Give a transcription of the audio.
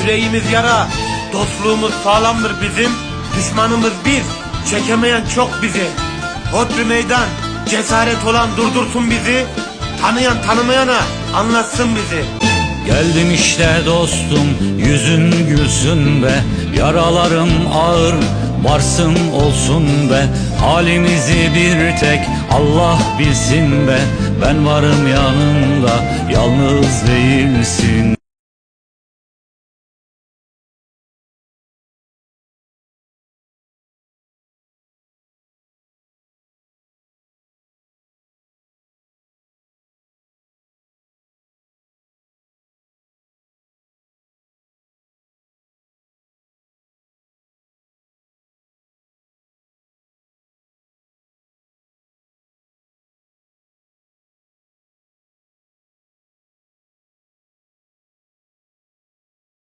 Yüreğimiz yara, dostluğumuz sağlamdır bizim. Düşmanımız bir, çekemeyen çok bizi. Hodri meydan, cesaret olan durdursun bizi. Tanıyan tanımayana anlatsın bizi. Geldim işte dostum yüzün gülsün be Yaralarım ağır varsın olsun be Halimizi bir tek Allah bilsin be Ben varım yanında yalnız değilsin